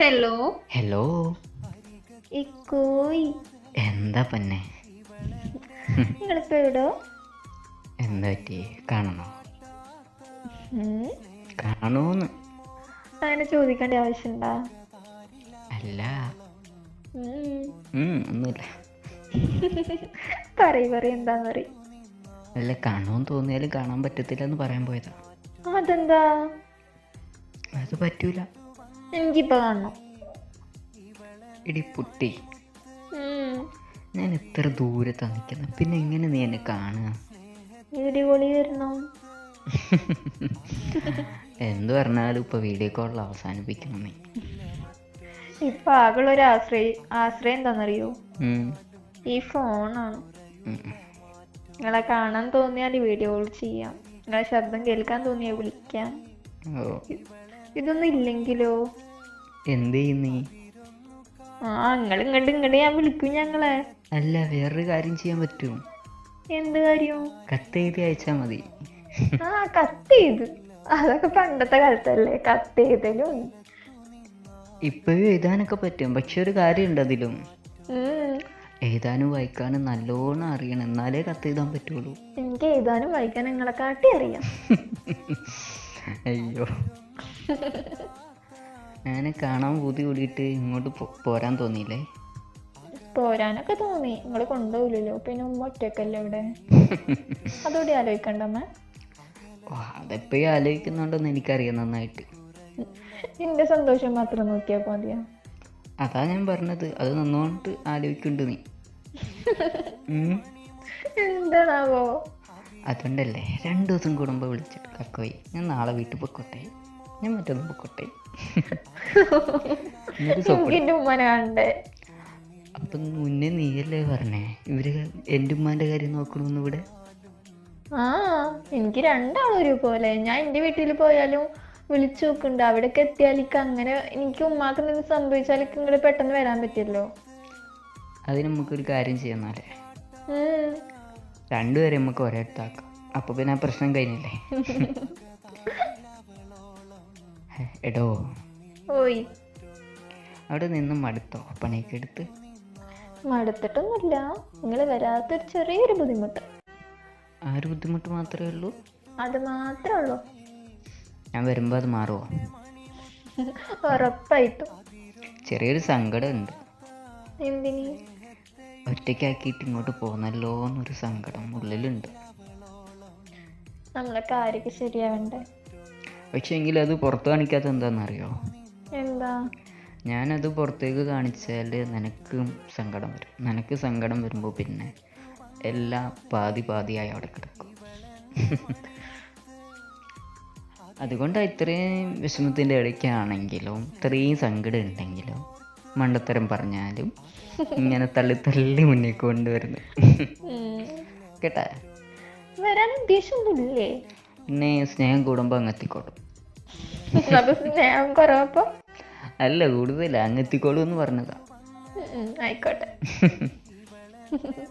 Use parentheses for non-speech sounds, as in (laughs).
Hello? Hello? ഇക്കോയ്. എന്താ പന്നെ? നിങ്ങളിപ്പോ എവിടോ? എന്താ പറ്റി? കാണണോ. കാണൂന്ന് അങ്ങനെ ചോദിക്കേണ്ട ആവശ്യണ്ടാ? അല്ല. ഉം. ഒന്നുമില്ല പറയ പറയ എന്താന്ന് പറയ്. അല്ല കാണുമെന്ന് തോന്നിയാലും കാണാൻ പറ്റത്തില്ല എന്ന് പറയാൻ പോയതാ. അതെന്താ? അത് പറ്റൂല. എനിക്കിപ്പോ കാണണം ഇടി പുട്ടി ഞാൻ എത്ര ദൂരെ നിൽക്കുന്നത് പിന്നെ എങ്ങനെ നീ എന്നെ കാണുക? വീഡിയോ വരണം എന്ത് പറഞ്ഞാലും ഇപ്പൊ വീഡിയോ കോളിൽ അവസാനിപ്പിക്കണം നീ. ഇപ്പൊ ആകെയുള്ള ഒരു ആശ്രയം ആശ്രയം എന്താണെന്നറിയോ ഈ ഫോണാണ്. നിങ്ങളെ കാണാൻ തോന്നിയാൽ വീഡിയോ കോൾ ചെയ്യാം. നിങ്ങളെ ശബ്ദം കേൾക്കാൻ തോന്നിയാൽ വിളിക്കാം. ഇതൊന്നും ഇല്ലെങ്കിലോ? എന്ത് ആ നിങ്ങൾ ഇങ്ങോട്ട് ഇങ്ങോട്ട് ഞാൻ വിളിക്കും ഞങ്ങളെ. അല്ല വേറൊരു കാര്യം ചെയ്യാൻ പറ്റും. എന്ത് കാര്യം? കത്ത് എഴുതി അയച്ചാ മതി. ആ കത്ത് ചെയ്ത് അതൊക്കെ പണ്ടത്തെ കാലത്തല്ലേ കത്ത് ചെയ്തലും ഇപ്പോഴും എഴുതാനൊക്കെ പറ്റും പക്ഷെ ഒരു കാര്യമുണ്ട് അതിലും. എഴുതാനും വായിക്കാനും നല്ലോണം അറിയണം എന്നാലേ കത്ത് എഴുതാൻ പറ്റുള്ളൂ. എനിക്ക് എഴുതാനും വായിക്കാനും നിങ്ങളെ കാട്ടി അറിയാം. (laughs) അയ്യോ. ഞാൻ കാണാൻ ബുദ്ധി കൂടിയിട്ട് ഇങ്ങോട്ട് പോരാൻ തോന്നിയില്ലേ? പോരാനൊക്കെ തോന്നി. നിങ്ങൾ കൊണ്ടുപോകില്ലല്ലോ പിന്നെ ഉമ്മ ഒറ്റക്കല്ലേ ഇവിടെ? അതോടെ ആലോചിക്കണ്ടമ്മ അതെപ്പോ അതെപ്പോഴും ആലോചിക്കുന്നുണ്ടെന്ന് എനിക്കറിയാം നന്നായിട്ട്. നിന്റെ സന്തോഷം മാത്രം നോക്കിയാൽ മതിയാ? അതാ ഞാൻ പറഞ്ഞത്. അത് നന്നോണ്ട് ആലോചിക്കുന്നുണ്ട് നീ. എന്താണാവോ? അതുകൊണ്ടല്ലേ രണ്ടു ദിവസം കൂടുമ്പോൾ വിളിച്ചിട്ട് കക്കോയി. ഞാൻ നാളെ വീട്ടിൽ പൊക്കോട്ടെ. ഞാൻ മറ്റൊന്ന് പൊക്കോട്ടെ. (laughs) അപ്പൊ എന്റെ ഉമ്മനെ കണ്ടേ അപ്പം മുന്നേ നീയല്ലേ പറഞ്ഞേ? ഇവർ എന്റെ ഉമ്മാന്റെ കാര്യം നോക്കണമെന്ന് ഇവിടെ? ആ എനിക്ക് രണ്ടാളും ഒരുപോലെ. ഞാൻ എന്റെ വീട്ടിൽ പോയാലും വിളിച്ചു നോക്കുന്നുണ്ട് അവിടേക്ക് എത്തിയാലേക്ക് അങ്ങനെ എനിക്ക് ഉമ്മാക്ക് എന്തെങ്കിലും സംഭവിച്ചാലിക്ക് ഇങ്ങോട്ട് പെട്ടെന്ന് വരാൻ പറ്റിയല്ലോ. അതിന് നമുക്കൊരു കാര്യം ചെയ്യുന്നാലേ. രണ്ടുപേരെ നമുക്ക് ഒരേ അടുത്താക്കാം. അപ്പോൾ പിന്നെ ആ പ്രശ്നം കഴിഞ്ഞില്ലേ? (laughs) എടോ. ഓയ്. അവിടെ നിന്ന് മടുത്തോ? പണിയൊക്കെ എടുത്ത്? മടുത്തിട്ടൊന്നുമില്ല. നിങ്ങൾ വരാത്തൊരു ചെറിയൊരു ബുദ്ധിമുട്ട്. ആ ഒരു ബുദ്ധിമുട്ട് മാത്രമേ ഉള്ളൂ? അത് മാത്രമേ ഉള്ളൂ. ഞാൻ വരുമ്പോൾ അത് മാറുമോ ഉറപ്പായിട്ടും. ചെറിയൊരു സങ്കടമുണ്ട്. എന്തിനി? ഒറ്റയ്ക്കാക്കിയിട്ട് ഇങ്ങോട്ട് പോന്നല്ലോ എന്നൊരു സങ്കടം ഉള്ളിലുണ്ട്. നമ്മളെ കാര്യമൊക്കെ ശരിയാവണ്ടേ? പക്ഷെ എങ്കിലും അത് പുറത്ത് കാണിക്കാത്ത എന്താണെന്നറിയോ എന്താ? ഞാനത് പുറത്തേക്ക് കാണിച്ചാൽ നിനക്കും സങ്കടം വരും. നിനക്ക് സങ്കടം വരുമ്പോൾ പിന്നെ എല്ലാം പാതി പാതിയായി അവിടെ കിടക്കും. അതുകൊണ്ടാണ് ഇത്രയും വിഷമത്തിന്റെ ഇടയ്ക്കാണെങ്കിലും ഇത്രയും സങ്കടം ഉണ്ടെങ്കിലും മണ്ടത്തരം പറഞ്ഞാലും ഇങ്ങനെ തള്ളി തള്ളി മുന്നിൽ കൊണ്ടുവരുന്നു. കേട്ടാ? വരാൻ ഉദ്ദേശമൊന്നുമില്ലേ? പിന്നെ സ്നേഹം കൂടുമ്പോൾ അങ്ങെത്തിക്കോളും. അപ്പൊ സ്നേഹം കുറവപ്പോ? അല്ല കൂടുതൽ അങ്ങെത്തിക്കോളും എന്ന് പറഞ്ഞതാ. ആയിക്കോട്ടെ. (laughs)